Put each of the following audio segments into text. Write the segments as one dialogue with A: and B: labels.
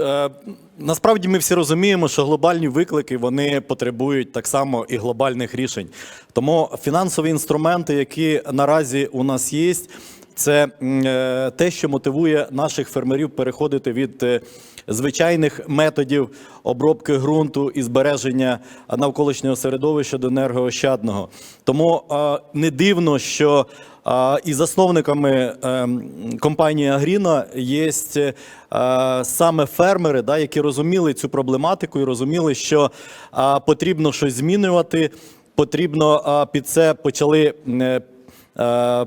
A: е, насправді ми всі розуміємо, що глобальні виклики вони потребують так само і глобальних рішень. Тому фінансові інструменти, які наразі у нас є, це е, те, що мотивує наших фермерів переходити від е, звичайних методів обробки ґрунту і збереження навколишнього середовища до енергоощадного. Тому не дивно, що і засновниками е, компанії Агріна є е, саме фермери, які розуміли цю проблематику і розуміли, що потрібно щось змінювати. Потрібно під це почали е, е,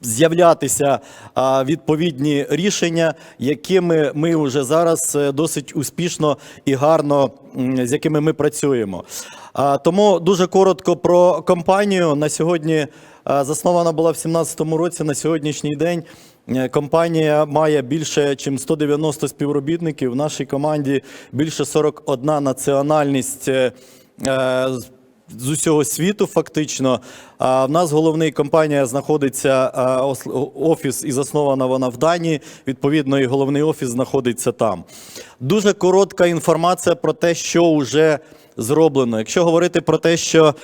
A: з'являтися відповідні рішення, якими ми вже зараз е, досить успішно і гарно з якими ми працюємо. Тому дуже коротко про компанію. На сьогодні заснована була в 2017 році. На сьогоднішній день е, компанія має більше ніж 190 співробітників. В нашій команді більше 41 національність. Е, е, з усього світу, фактично. А в нас головний компанія знаходиться офіс і заснована вона в Данії. Відповідно, і головний офіс знаходиться там. Дуже коротка інформація про те, що вже зроблено. Якщо говорити про те, що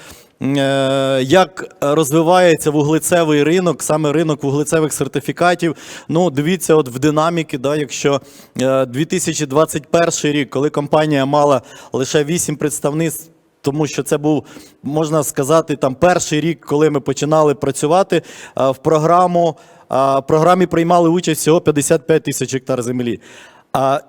A: е, як розвивається вуглецевий ринок, саме ринок вуглецевих сертифікатів. Ну, дивіться, от в динаміки, да, якщо е, 2021 рік, коли компанія мала лише 8 представництв тому що це був, можна сказати, там перший рік, коли ми починали працювати в програму. В програмі приймали участь всього 55 тисяч гектар землі. А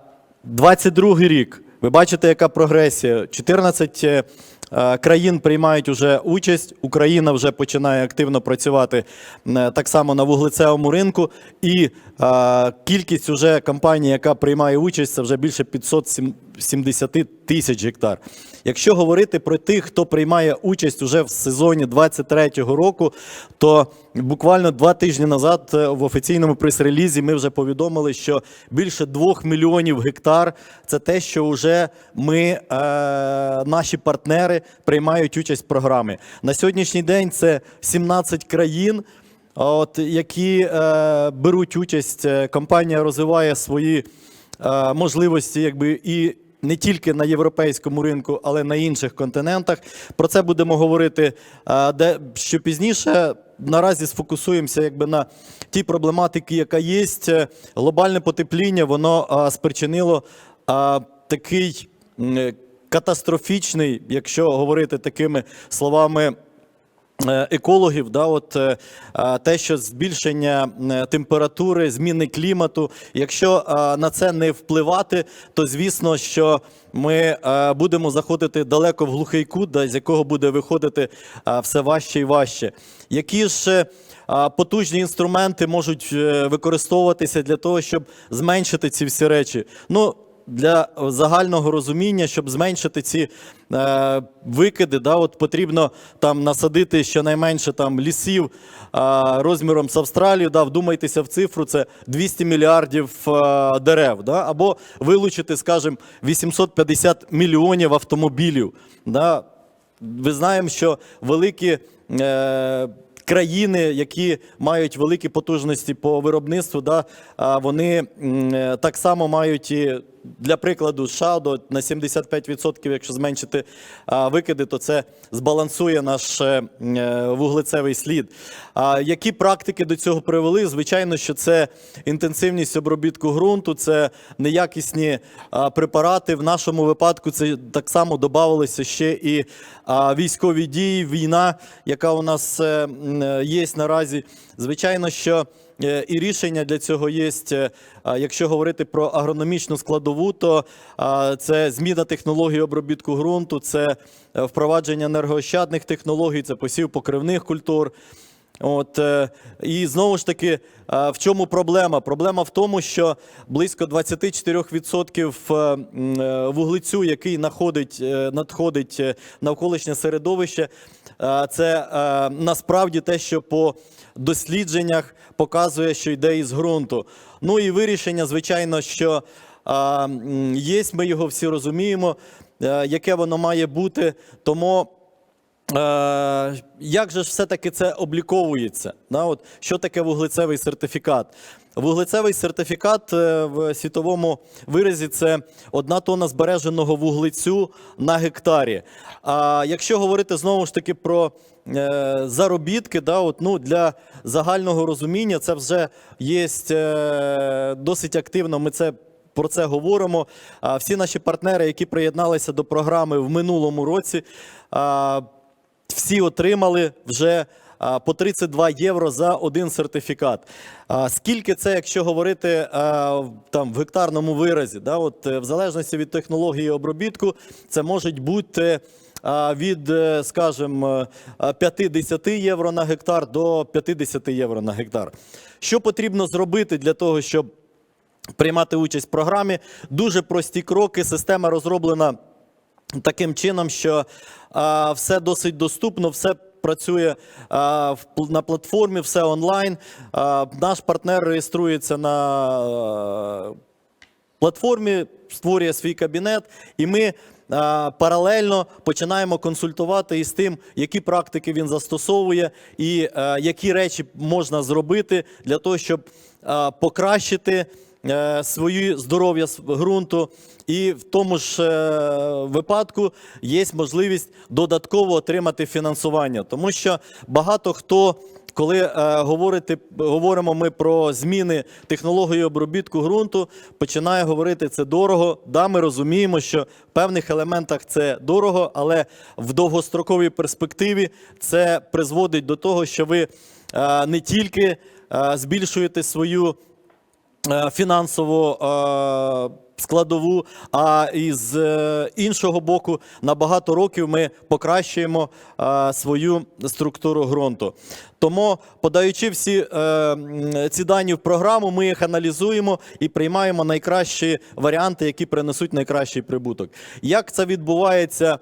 A: 22 рік, ви бачите, яка прогресія. 14 е, е, країн приймають уже участь. Україна вже починає активно працювати е, так само на вуглецевому ринку. І е, кількість уже компаній, яка приймає участь, це вже більше 570 тисяч гектар. Якщо говорити про тих, хто приймає участь уже в сезоні 23-го року, то буквально два тижні назад е, в офіційному прес-релізі ми вже повідомили, що більше 2 мільйонів гектар це те, що вже ми, е, наші партнери, приймають участь в програмі. На сьогоднішній день це 17 країн. От які е, беруть участь, Е, компанія розвиває свої е, можливості, якби і не тільки на європейському ринку, але на інших континентах. Про це будемо говорити де що пізніше. Наразі сфокусуємося якби на тій проблематиці, яка є. Глобальне потепління воно спричинило такий катастрофічний, якщо говорити такими словами екологів, да, от, е, е, те, що збільшення е, температури, зміни клімату, якщо е, на це не впливати, то звісно, що ми е, будемо заходити далеко в глухий кут, да, з якого буде виходити е, все важче і важче. Які ж е, потужні інструменти можуть е, використовуватися для того, щоб зменшити ці всі речі? Ну, для загального розуміння, щоб зменшити ці е, викиди, да, от потрібно там насадити щонайменше там лісів е, розміром з Австралію. Да, вдумайтеся в цифру, це 200 мільярдів е, дерев. Да, або вилучити, скажімо, 850 мільйонів автомобілів. Да. Ви знаємо, що великі. Е, Країни, які мають великі потужності по виробництву, да, вони е, так само мають і для прикладу США до на 75%, якщо зменшити викиди, то це збалансує наш е, е, вуглецевий слід. Які практики до цього привели? Звичайно, що це інтенсивність обробітку ґрунту, це неякісні препарати. В нашому випадку це так само додавалося ще і військові дії, війна, яка у нас є наразі. Звичайно, що е, і рішення для цього є. е, Якщо говорити про агрономічну складову, то це зміна технології обробітку ґрунту, це е, впровадження енергоощадних технологій, це посів покривних культур. От, е, і знову ж таки, е, в чому проблема? Проблема в тому, що близько 24% е, вуглецю, який надходить навколишнє середовище, це насправді те, що по дослідженнях показує, що йде із ґрунту. Ну і вирішення, звичайно, що є, ми його всі розуміємо, яке воно має бути. Тому як же ж все-таки це обліковується? Да, от, що таке вуглецевий сертифікат? Вуглецевий сертифікат е, в світовому виразі це одна тонна збереженого вуглецю на гектарі. А якщо говорити знову ж таки про е, заробітки, да, от, ну, для загального розуміння це вже є е, досить активно. Ми це про це говоримо. Всі наші партнери, які приєдналися до програми в минулому році, всі отримали вже по 32 євро за один сертифікат. Скільки це, якщо говорити там в гектарному виразі, да, от е, в залежності від технології обробітку, це можуть бути. Від, е, скажімо, е, 50 євро на гектар до 50 євро на гектар. Що потрібно зробити для того, щоб приймати участь в програмі. Дуже прості кроки. Система розроблена таким чином, що а, все досить доступно, все. Працює а, в на платформі, все онлайн. А, наш партнер реєструється на а, платформі, створює свій кабінет, і ми а, паралельно починаємо консультувати із тим, які практики він застосовує, і а, які речі можна зробити для того, щоб а, покращити е, своє здоров'я с- ґрунту. І в тому ж е, випадку є можливість додатково отримати фінансування, тому що багато хто. Коли е, говорити, говоримо ми про зміни технології обробітку ґрунту, починає говорити це дорого. Да, ми розуміємо, що в певних елементах це дорого, але в довгостроковій перспективі це призводить до того, що ви е, не тільки е, збільшуєте свою е, фінансову е, складову, а із е, іншого боку, на багато років ми покращуємо е, свою структуру ґрунту. Тому, подаючи всі е, ці дані в програму, ми їх аналізуємо і приймаємо найкращі варіанти, які принесуть найкращий прибуток. Як це відбувається?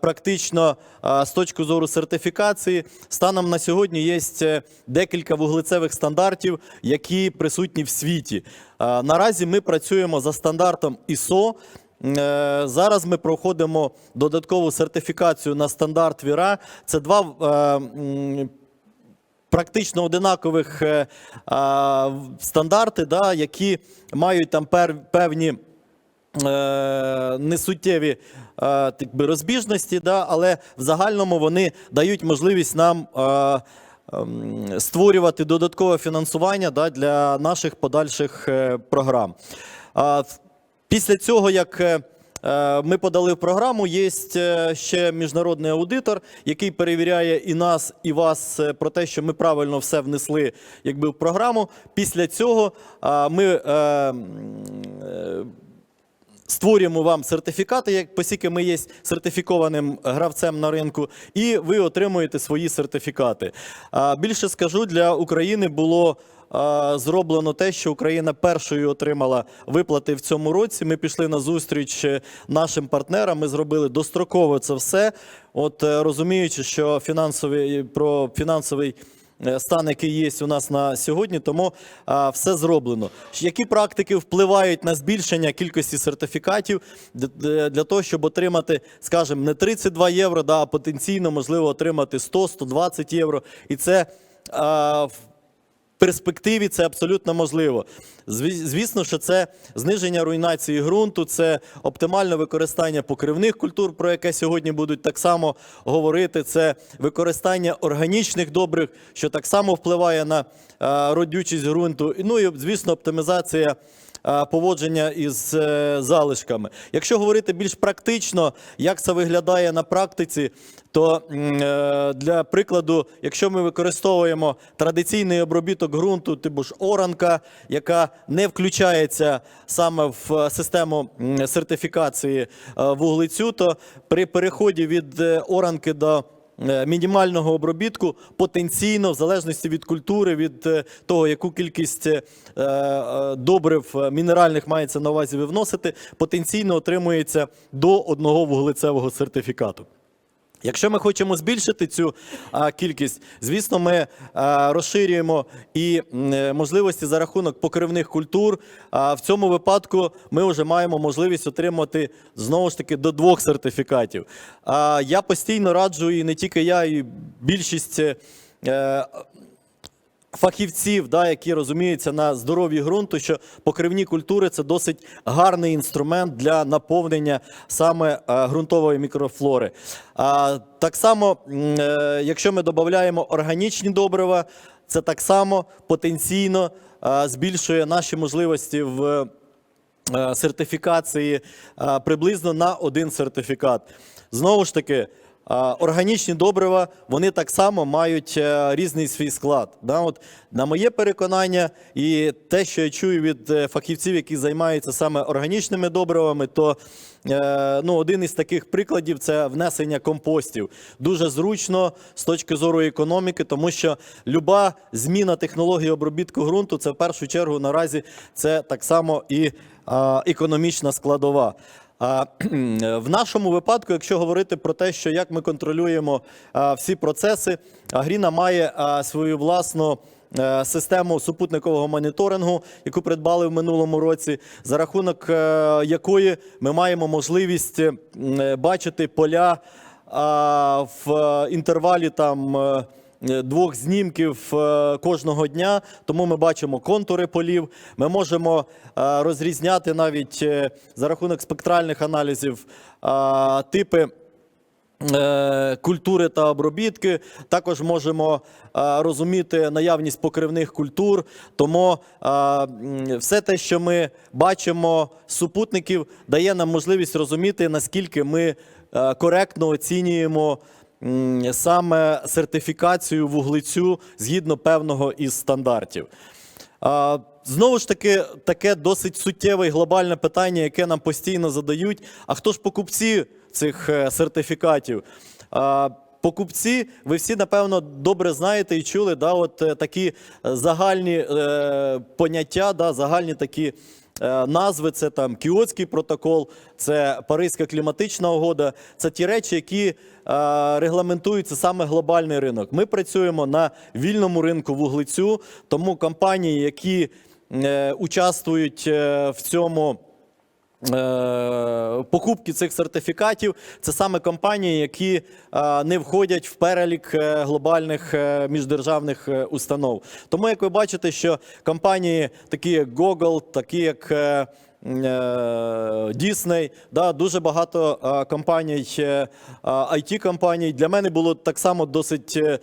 A: Практично з точки зору сертифікації, станом на сьогодні є декілька вуглецевих стандартів, які присутні в світі. Наразі ми працюємо за стандартом ISO. Е, Зараз ми проходимо додаткову сертифікацію на стандарт Віра. Це два е, практично одинакових е, стандарти, да, які мають там певні несуттєві розбіжності, але в загальному вони дають можливість нам е, створювати додаткове фінансування да, для наших подальших е, програм. Після цього, як е, е, ми подали в програму, є ще міжнародний аудитор, який перевіряє і нас, і вас про те, що ми правильно все внесли якби, в програму. Після цього ми створюємо вам сертифікати, як оскільки ми є сертифікованим гравцем на ринку, і ви отримуєте свої сертифікати. Більше скажу, для України було зроблено те, що Україна першою отримала виплати в цьому році. Ми пішли на зустріч е, нашим партнерам. Ми зробили достроково це все. От е, розуміючи, що фінансовий про фінансовий. Е, Стан, який є у нас на сьогодні, тому все зроблено. Які практики впливають на збільшення кількості сертифікатів для того, щоб отримати, скажімо, не 32 євро, да, а потенційно можливо отримати 100-120 євро. І це в перспективі це абсолютно можливо. Звісно, що це зниження руйнації ґрунту, це оптимальне використання покривних культур, про яке сьогодні будуть так само говорити. Це використання органічних добрих, що так само впливає на е, родючість ґрунту. Ну і звісно, оптимізація поводження із е, залишками. Якщо говорити більш практично, як це виглядає на практиці, то е, для прикладу, якщо ми використовуємо традиційний обробіток ґрунту, типу ж оранка, яка не включається саме в е, систему сертифікації е, вуглецю, то при переході від е, оранки до е, мінімального обробітку потенційно, в залежності від культури, від е, того, яку кількість е, е, добрив е, мінеральних мається на увазі ви вносити, потенційно отримується до одного вуглецевого сертифікату. Якщо ми хочемо збільшити цю а, кількість, звісно, ми а, розширюємо і е, можливості за рахунок покривних культур. А в цьому випадку ми вже маємо можливість отримати знову ж таки до двох сертифікатів. А, я постійно раджу, і не тільки я, і більшість. Фахівців, да, які розуміються на здоров'ї ґрунту, що покривні культури це досить гарний інструмент для наповнення саме е, ґрунтової мікрофлори. А, так само, е, якщо ми додаємо органічні добрива, це так само потенційно е, збільшує наші можливості в сертифікації приблизно на один сертифікат. Знову ж таки, органічні добрива вони так само мають е, різний свій склад. От, на моє переконання, і те, що я чую від е, фахівців, які займаються саме органічними добривами, то е, ну, один із таких прикладів це внесення компостів. Дуже зручно з точки зору економіки, тому що люба зміна технології обробітку ґрунту це в першу чергу наразі це так само і економічна складова. А, в нашому випадку, якщо говорити про те, що як ми контролюємо всі процеси, Агріна має свою власну е, систему супутникового моніторингу, яку придбали в минулому році, за рахунок е, якої ми маємо можливість е, бачити поля в інтервалі там. Е, Двох знімків е, кожного дня, тому ми бачимо контури полів. Ми можемо е, розрізняти навіть за рахунок спектральних аналізів типи культури та обробітки. Також можемо розуміти наявність покривних культур. Тому все те, що ми бачимо з супутників, дає нам можливість розуміти, наскільки ми коректно оцінюємо. Саме сертифікацію вуглецю згідно певного із стандартів. Знову ж таки, таке досить суттєве і глобальне питання, яке нам постійно задають. А хто ж покупці цих е, сертифікатів? Покупці, ви всі напевно добре знаєте і чули, да, от е, такі е, загальні поняття, да, загальні такі назви. Це там Кіотський протокол, це Паризька кліматична угода. Це ті речі, які е, регламентуються саме глобальний ринок. Ми працюємо на вільному ринку вуглецю, тому компанії, які е, участвують е, в цьому. Е, Покупки цих сертифікатів це саме компанії, які е, не входять в перелік е, глобальних міждержавних установ. Тому, як ви бачите, що компанії, такі як Google, такі як е, е, Disney, да, дуже багато е, компаній, е, it компаній Для мене було так само досить е, е,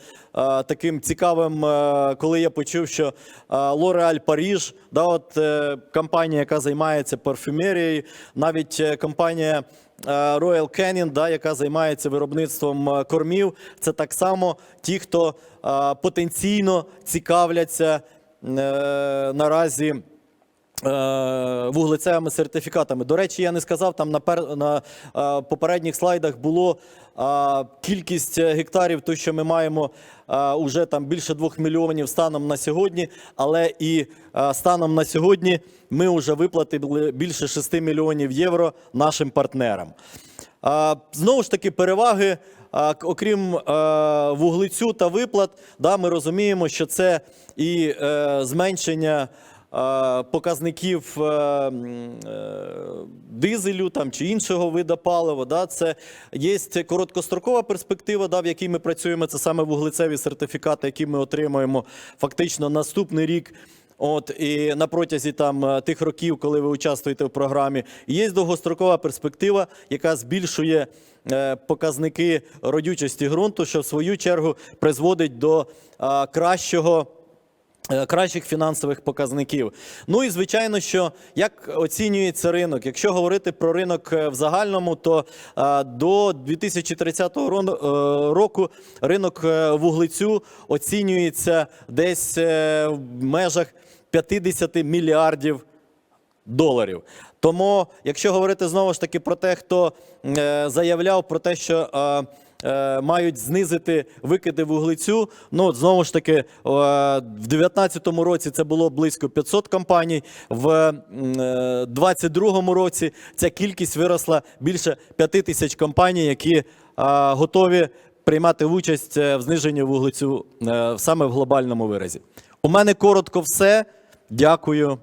A: таким цікавим, е, коли я почув, що е, L'Oréal Паріж, да, от е, компанія, яка займається парфюмерією, навіть е, компанія. е, Royal Canin, да, яка займається виробництвом е, кормів, це так само ті, хто е, потенційно цікавляться е, наразі е, вуглецевими сертифікатами. До речі, я не сказав, там на, пер, на е, попередніх слайдах було е, кількість гектарів, то що ми маємо е, уже там більше 2 мільйонів станом на сьогодні, але і е, станом на сьогодні ми вже виплатили більше 6 мільйонів євро нашим партнерам. А, Знову ж таки, переваги, а, окрім е, вуглецю та виплат, да, ми розуміємо, що це і е, зменшення е, показників е, е, дизелю там, чи іншого вида палива. Да, це є короткострокова перспектива, да, в якій ми працюємо. Це саме вуглецеві сертифікати, які ми отримуємо фактично наступний рік. От і на протязі там е, тих років, коли ви участвуєте в програмі, є довгострокова перспектива, яка збільшує е, показники родючості ґрунту, що в свою чергу призводить до е, кращого. Е, Кращих фінансових показників. Ну і звичайно, що як оцінюється ринок. Якщо говорити про ринок е, в загальному, то е, до 2030 ро- е, року ринок вуглецю оцінюється десь в межах 50 мільярдів доларів. Тому, якщо говорити знову ж таки про те, хто заявляв про те, що е, е, мають знизити викиди вуглецю. Ну, знову ж таки, е, в 2019 році це було близько 500 компаній. В 2022 році ця кількість виросла більше 5 тисяч компаній, які е, готові приймати участь е, в зниженні вуглецю е, саме в глобальному виразі. У мене коротко все. Дякую.